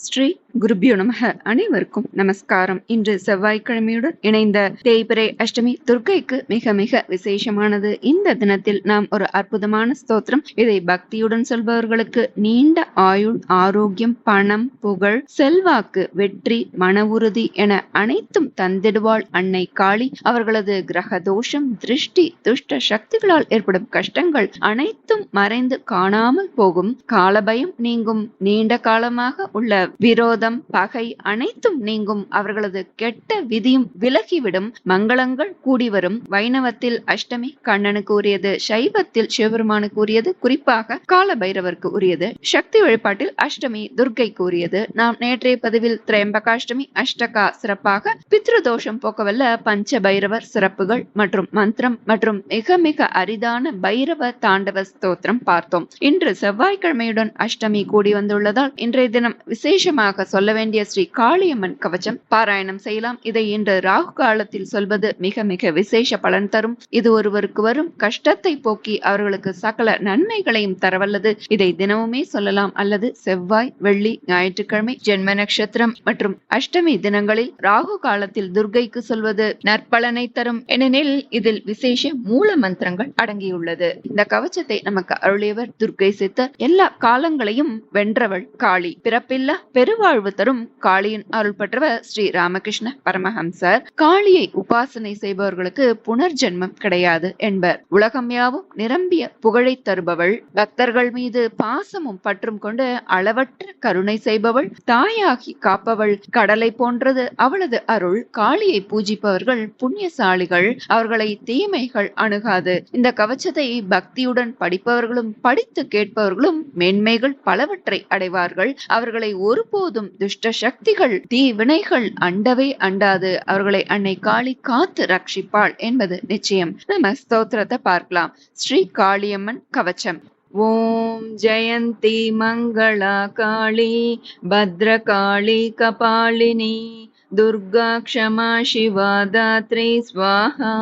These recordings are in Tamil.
ஸ்ரீ குருபியோ நமக. அனைவருக்கும் நமஸ்காரம். இன்று செவ்வாய்க்கிழமையுடன் இணைந்த தேய்பிரை அஷ்டமி துர்க்கைக்கு மிக மிக விசேஷமானது. இந்த தினத்தில் நாம் ஒரு அற்புதமான ஸ்தோத்திரம். இதை பக்தியுடன் சொல்பவர்களுக்கு நீண்ட ஆயுள் ஆரோக்கியம் பணம் புகழ் செல்வாக்கு வெற்றி மன உறுதி என அனைத்தும் தந்திடுவாள் அன்னை காளி. அவர்களது கிரக தோஷம் திருஷ்டி துஷ்ட சக்திகளால் ஏற்படும் கஷ்டங்கள் அனைத்தும் மறைந்து காணாமல் போகும். காலபயம் நீங்கும். நீண்ட காலமாக உள்ள விரோத குரோதம் பகை அனைத்தும் நீங்கும். அவர்களது கெட்ட விதியும் விலகிவிடும். மங்களங்கள் கூடிவரும் வைணவத்தில் அஷ்டமி கண்ணனுக்கு உரியது. சைவத்தில் சிவபெருமானுக்கு உரியது. குறிப்பாக கால பைரவருக்கு உரியது. சக்தி வழிபாட்டில் அஷ்டமி துர்கைக்கு உரியது. நாம் நேற்றைய பதிவில் திரையம்பகாஷ்டமி அஷ்டகா சிறப்பாக பித்ருதோஷம் போக்கவல்ல பஞ்ச பைரவர் சிறப்புகள் மற்றும் மந்திரம் மற்றும் மிக மிக அரிதான பைரவ தாண்டவ ஸ்தோத்திரம் பார்த்தோம். இன்று செவ்வாய்க்கிழமையுடன் அஷ்டமி கூடி வந்துள்ளதால் இன்றைய தினம் விசேஷமாக சொல்ல வேண்டிய ஸ்ரீ காளியம்மன் கவச்சம் பாராயணம் செய்யலாம். இதை இன்று ராகு காலத்தில் சொல்வது மிக மிக விசேஷ பலன் தரும். இது ஒருவருக்கு வரும் கஷ்டத்தை போக்கி அவர்களுக்கு சகல நன்மைகளையும் தரவல்லது. இதை தினமுமே சொல்லலாம். அல்லது செவ்வாய் வெள்ளி ஞாயிற்றுக்கிழமை ஜென்ம நட்சத்திரம் மற்றும் அஷ்டமி தினங்களில் ராகு காலத்தில் துர்கைக்கு சொல்வது நற்பலனை தரும். ஏனெனில் இதில் விசேஷ மூல மந்திரங்கள் அடங்கியுள்ளது. இந்த கவச்சத்தை நமக்கு அருளியவர் துர்கை சித்தர் எல்லா காலங்களையும் வென்றவள் காளி. பிறப்பில்லா பெருவாழ் வாழ்வு தரும் காளியின் அருள் பெற்றவர் ஸ்ரீ ராமகிருஷ்ண பரமஹம்சர். காளியை உபாசனை செய்பவர்களுக்கு புனர்ஜென்மம் கிடையாது என்பர். உலகம் யாவும் நிரம்பிய புகழை தருபவள். பக்தர்கள் மீது பாசமும் பற்றும் கொண்டு அளவற்ற கருணை செய்பவள். தாயாகி காப்பவள். கடலை போன்றது அவளது அருள். காளியை பூஜிப்பவர்கள் புண்ணியசாலிகள். அவர்களை தீமைகள் அணுகாது. இந்த கவச்சத்தை பக்தியுடன் படிப்பவர்களும் படித்து கேட்பவர்களும் மேன்மைகள் பலவற்றை அடைவார்கள். அவர்களை ஒருபோதும் துஷ்ட சக்திகள் தீ வினைகள் அண்டவே அண்டாது. அவர்களை அன்னை காளி காத்து ரட்சிப்பாள் என்பது நிச்சயம். நம்ம ஸ்தோத்திரத்தை பார்க்கலாம். ஸ்ரீ காளியம்மன் கவச்சம். ஓம் ஜெயந்தி மங்களா காளி பத்ரகாளி கபாலினி. दुर्गा क्षमा शिवा दात्री स्वाहा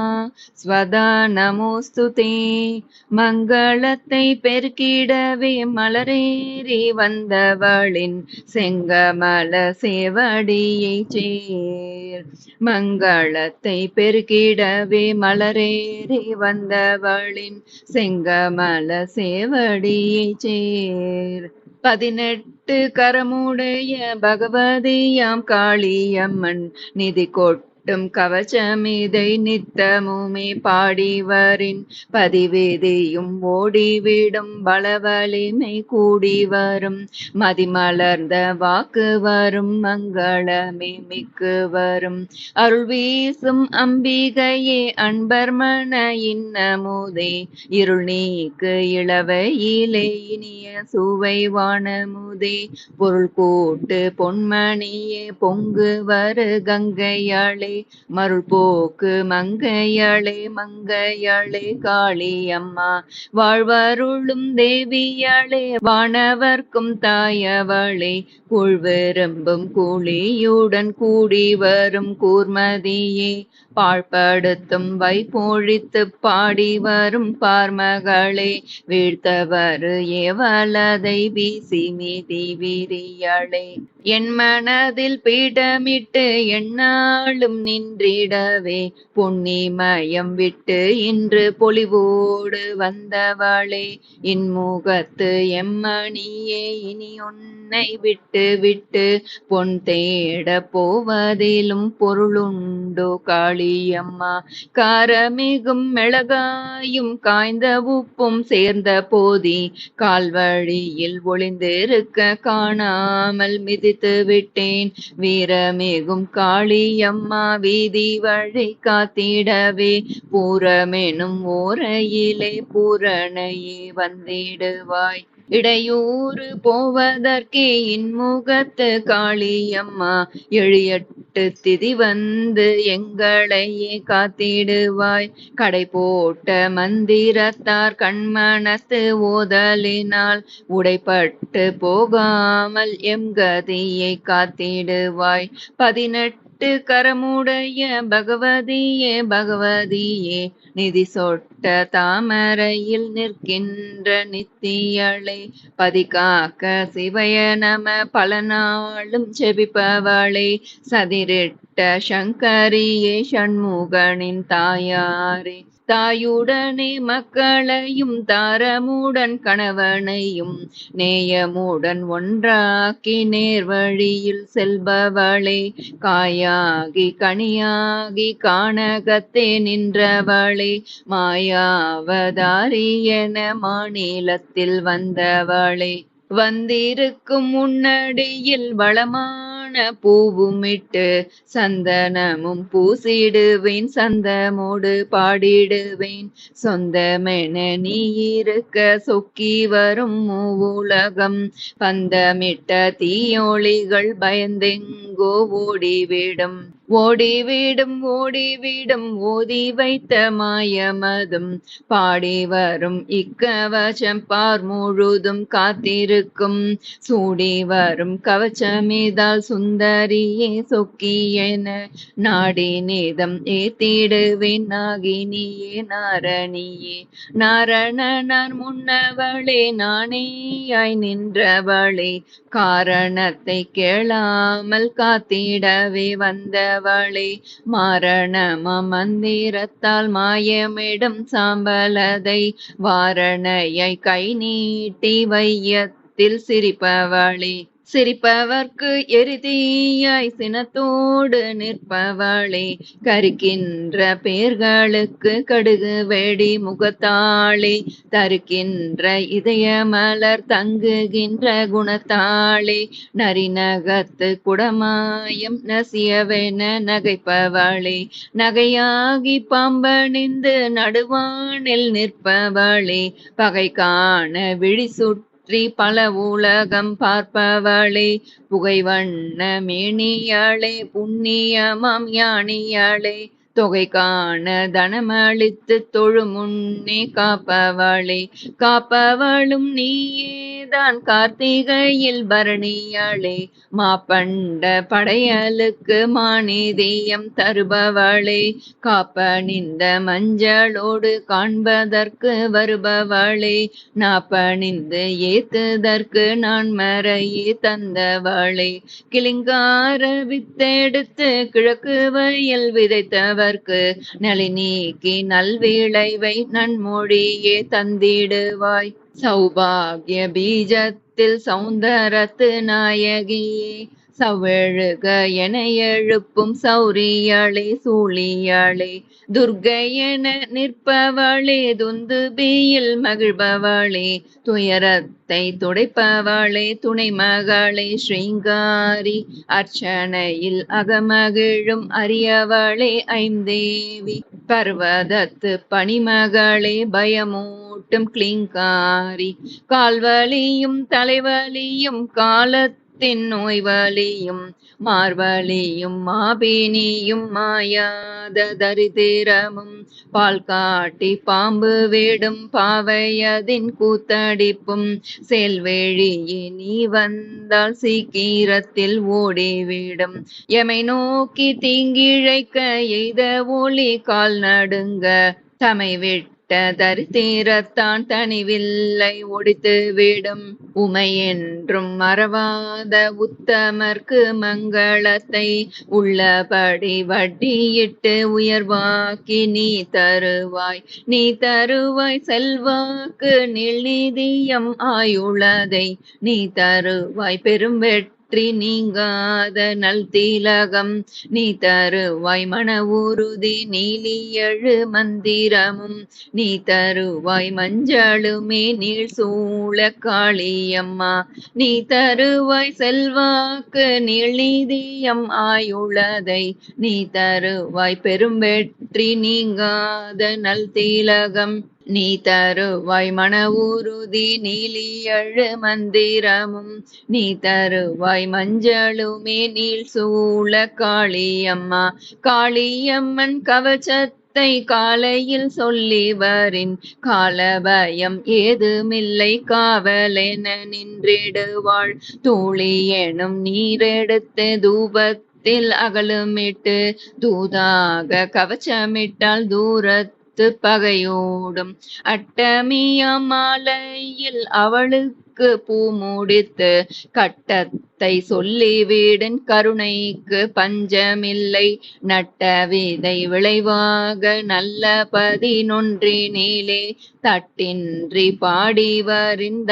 ஸ்வதா நமோஸ்து தே மங்களத்தை பெருக்கிடவே மலரேறி வந்தவளின் செங்கமல சேவடியை சேர் மங்களத்தை பெருக்கிடவே மலரேறி வந்தவளின் செங்கமல சேவடியை சேர் பதினெட்டு கரமுடைய பகவதியாம் காளியம்மன் நிதி கொட் கட்டும் கவச்சமிதை நித்தமுமே பாடிவரின் பதிவேதியும் ஓடிவிடும் பலவலிமை கூடி வரும். மதிமலர்ந்த வாக்கு வரும் மங்களமே மிக்கு வரும். அருள் வீசும் அம்பிகையே அன்பர் மன இன்னமுதே. இருள் நீக்கு இளவையிலே இனிய சுவை வானமுதே. பொருள் கூட்டு பொன்மணியே பொங்கு வரு கங்கையாளே மருள் போக்கு மங்கையளே மங்கையளே காளியம்மா வாழ்வருளும் தேவியளே வானவர்க்கும் தாயவளே. குழ்விரும்பும் கூலியுடன் கூடி வரும் கூர்மதியே. பாழ்படுத்தும் வைப்பொழித்து பாடி வரும் பார்மகளே. வீழ்த்தவரு ஏவலதை வீசி மீதி விரியளே. என் மனதில் பீடமிட்டு என்னாலும் நின்றிடவே பொன்னிமயம் விட்டு இன்று பொலிவோடு வந்தவளே. இன்முகத்து எம்மணியே இனி உன்னை விட்டு விட்டு பொன் தேட போவதிலும் பொருளுண்டோ. காளியம்மா காரமிகும் மிளகாயும் காய்ந்த உப்பும் சேர்ந்த போதி கால்வழியில் ஒளிந்திருக்க காணாமல் மிதித்து விட்டேன் வீரமிகும் காளியம்மா வீதி வழி காத்திடவே. பூரமெனும் ஓரையிலே பூரணையே வந்திடுவாய். இடையூறு போவதற்கே இன்முகத்து காளியம்மா. எழியட்டு திதி வந்து எங்களையே காத்திடுவாய். கடை போட்ட மந்திரத்தார் கண்மனத்து ஓதலினால் உடைப்பட்டு போகாமல் எம் கதியை காத்திடுவாய். பதினெட்டு எட்டு கரமுடைய பகவதியே பகவதியே நிதி சொட்ட தாமரையில் நிற்கின்ற நித்தியளை பதிகாக்க சிவய நம பல நாளும் செபிப்பவளே சதிரிட்ட சங்கரியே சண்முகனின் தாயாரே. தாயுடனே மக்களையும் தாரமுடன் கணவனையும் நேயமுடன் ஒன்றாக்கி நேர்வழியில் செல்பவளே காயாகி கனியாகி காணகத்தே நின்றவளே மாயாவதாரி என மாநிலத்தில் வந்தவளே. வந்திருக்கும் முன்னடியில் வளமா வளமான பூவுமிட்டு சந்தனமும் பூசிடுவேன் சந்தமோடு பாடிடுவேன். சொந்தமென நீ இருக்க சொக்கி வரும் உலகம் பந்தமிட்ட தீயொளிகள் பயந்தெங்கோ ஓடிவிடும். ஓடிவிடும் ஓடிவிடும் ஓதி வைத்த மாயமதும். பாடி வரும் இக்கவச்சம் பார் முழுதும் காத்திருக்கும். சூடி வரும் கவச்சமிதால் சுந்தரியே சொக்கியென நாடி நேதம் ஏத்திடுவேன். நாகினியே நாரணியே நாரணனார் முன்னவளே நானேயாய் நின்றவளே காரணத்தை கேளாமல் காத்திடவே வந்தவளே மாரணம மந்திரத்தால் மாயமிடும் சாம்பலதை வாரணையை கை நீட்டி வையத்தில் சிரிப்பவளே. சிரிப்பவர்க்கு எரிதீயாய் சினத்தோடு நிற்பவளே கருக்கின்ற பேர்களுக்கு கடுகு வெடி முகத்தாளே தருக்கின்ற இதய மலர் தங்குகின்ற குணத்தாளே நரிநகத்து குடமாயம் நசியவென நகைப்பவளே நகையாகி பாம்பணிந்து நடுவானில் நிற்பவளே பகை காண விழி சுட்டு சுற்றி பல உலகம் பார்ப்பவளே புகை வண்ண மேனியாளே புண்ணியமாம் யானியாளே. தொகை காண தனமளித்து தொழு முன்னே காப்பவளே. காப்பவளும் நீயேதான் கார்த்திகையில் பரணியாளே. மாப்பண்ட படையலுக்கு மானிதியம் தருபவளே. நின்ற மஞ்சளோடு காண்பதற்கு வருபவளே. நாப்பணிந்து ஏத்துதற்கு நான் மறையே தந்தவளே. கிளிங்கார வித்தெடுத்து கிழக்கு வயல் விதைத்தவர் நலி நீக்கி நல்விளைவை நன்மொழியே தந்திடுவாய். சௌபாகிய பீஜத்தில் சௌந்தரத்து நாயகியே. சவழுக என எழுப்பும் சௌரியாளே சூழியாளே துர்கை என நிற்பவளே துந்துபியில் மகிழ்பவளே துயரத்தை துடைப்பவளே துணை மகளே ஸ்ரீங்காரி அர்ச்சனையில் அகமகிழும் அரியவளே ஐந்தேவி பர்வதத்து பனிமகளே பயமூட்டும் கிளிங்காரி கால்வலியும் தலைவலியும் காலத்து தின் நோய் வலியும் மார்வலியும் மாபினியும் மாயாத தரிதிரமும் பால் காட்டி பாம்பு வேடும் பாவையதின் கூத்தடிப்பும் செல்வெழியே நீ வந்தால் சீக்கிரத்தில் ஓடிவிடும். எமை நோக்கி தீங்கிழைக்க எய்த ஒளி கால் நடுங்க தமை விட்டதறி தீரத்தான் தனிவில்லை ஒடித்து விடும். உமை என்றும் மறவாத உத்தமர்க்கு மங்களத்தை உள்ளபடி வட்டியிட்டு உயர்வாக்கி நீ தருவாய். நீ தருவாய் செல்வாக்கு நிதியம் ஆயுள்ளதை நீ தருவாய். பெரும் வெற்றி பற்றி நீங்காத நல் தீலகம் நீ தருவாய் மன உறுதி நீலியழு மந்திரமும் நீ தருவாய் மஞ்சளுமே நீள் சூழ காளியம்மா. நீ தருவாய் செல்வாக்கு நீள் நீதியம் ஆயுளதை நீ தருவாய் பெரும் வெற்றி நீங்காத நல் தீலகம் நீ தருவாய் மன உறுதி நீலியழு மந்திரமும். நீ தருவாய் மஞ்சளுமே நீள் சூழ காளியம்மா. காளியம்மன் கவச்சத்தை காலையில் சொல்லி வரின். காலபயம் ஏதுமில்லை காவலென நின்றிடுவாள். தூளி எனும் நீரெடுத்து தூபத்தில் அகலுமிட்டு. தூதாக கவச்சமிட்டால் தூரத்து பகையோடும் அட்டமிய மாலையில் அவளுக்கு பூ முடித்து கட்டத்தை சொல்லிவிடன் கருணைக்கு பஞ்சமில்லை. நட்ட விதை விளைவாக நல்ல பதினொன்றினிலே தட்டின்றி பாடிவரின்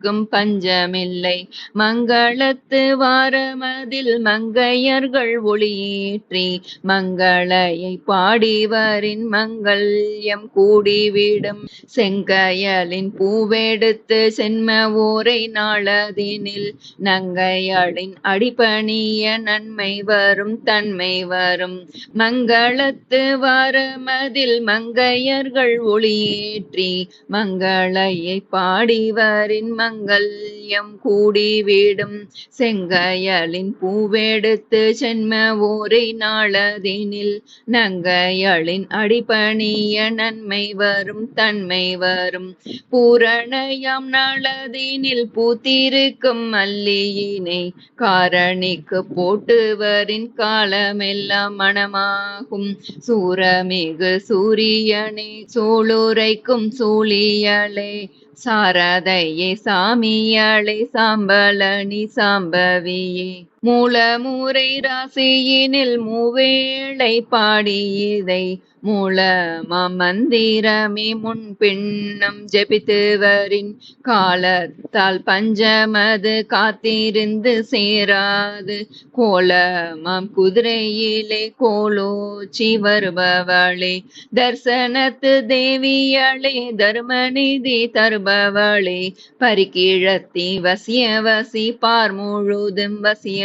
தயவுக்கும் பஞ்சமில்லை. மங்களத்து வாரமதில் மங்கையர்கள் ஒளியேற்றி மங்களையை பாடிவரின் மங்கள்யம் கூடிவிடும். செங்கையலின் பூவெடுத்து சென்ம ஊரை நாளதினில் நங்கையளின் அடிப்பணிய நன்மை வரும் தன்மை வரும். மங்களத்து வாரமதில் மங்கையர்கள் ஒளியேற்றி மங்களையை பாடிவரின் மங்கல்யம் கூடிவிடும் செங்கையலின் பூவெடுத்து சென்ம ஓரை நாளதினில் நங்கையளின் அடிப்பணிய நன்மை வரும் தன்மை வரும். பூரணயம் நாளதினில் பூத்திருக்கும் மல்லியினை காரணிக்கு போட்டுவரின் காலமெல்லாம் மணமாகும் சூரமிகு சூரியனே சூளுரைக்கும் சூழியலே சாரதையே சாமியாளே சாம்பலனி சாம்பவியே. மூலமுறை ராசியினில் மூவேளை பாடி இதை மூலமா மந்திரமே முன் பின்னம் ஜெபித்துவரின் காலத்தால் பஞ்சமது காத்திருந்து சேராது. கோலமாம் குதிரையிலே கோலோச்சி வருபவளே தர்சனத்து தேவியளே தர்மநிதி தருபவளே பரிகிழத்தி வசியவசி பார் முழுதும்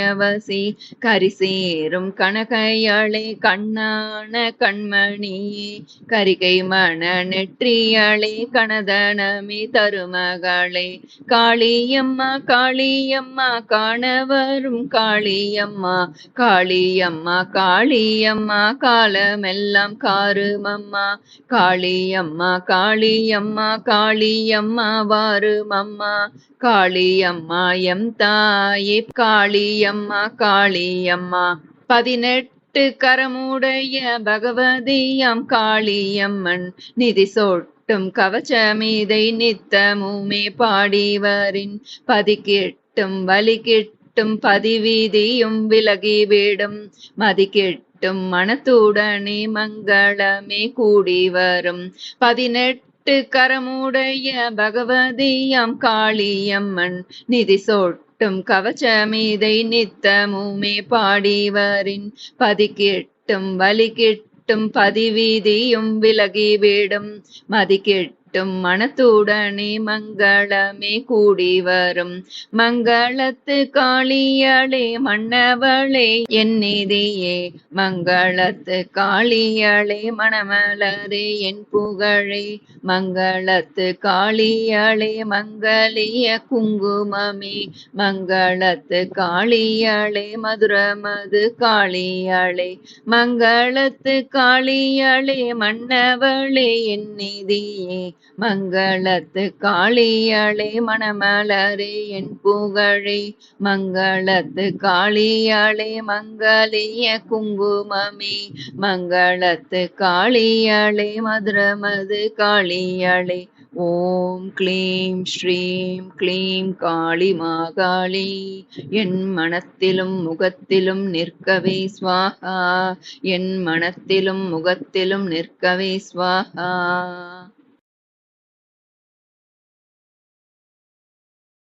வசியவசி கரிசேரும் கனகையளே கண்ணான கண்மணியே கரிகை மண நெற்றியளே கணதனமே தருமகளே காளியம்மா காளியம்மா காணவரும் காளியம்மா. காளியம்மா காளியம்மா காலமெல்லாம் காருமம்மா. காளியம்மா காளியம்மா காளியம்மா வாருமம்மா. காளியம்மா எம் தாயே. காளியம் அம்மா காளி அம்மா. பதினெட்டு கரமுடைய பகவதியம் காளியம்மன் நிதி சொட்டும் கவச்சமீதை நித்தமுமே பாடிவரின் பதிக்கிட்டும் வலி கிட்டும் பதிவீதியும் விலகிவிடும் மதிக்கிட்டும் மனத்துடனே மங்களமே கூடி வரும். பதினெட்டு கரமுடைய பகவதியம் காளியம்மன் நிதி பதிக்கிட்டும் கவச்சமீதை நித்தமுமே பாடிவரின் பதிக்கிட்டும் வலிக்கிட்டும் பதிவீதியும் விலகிவிடும் மதிக்கிட்டும் மனத்துடனே மங்களமே கூடி வரும். மங்களத்து காளியளே மன்னவளே என் நிதியே. மங்களத்து காளியளே மணமலரே என் புகழே. மங்களத்து காளியளே மங்கலிய குங்குமமே. மங்களத்து காளியளே மதுரமது காளியளே. மங்களத்து காளியளே மன்னவளே என் நிதியே. மங்களத்து காளியாளே மணமலரே என் புகழே. மங்களத்து காளியாளே மங்கலிய குங்குமமே. மங்களத்து காளியளே மதுரமது காளியாளே. ஓம் க்ளீம் ஸ்ரீம் க்ளீம் காளி மாகாளி. என் மனத்திலும் முகத்திலும் நிற்கவே ஸ்வாஹா. என் மனத்திலும் முகத்திலும் நிற்கவே ஸ்வாஹா.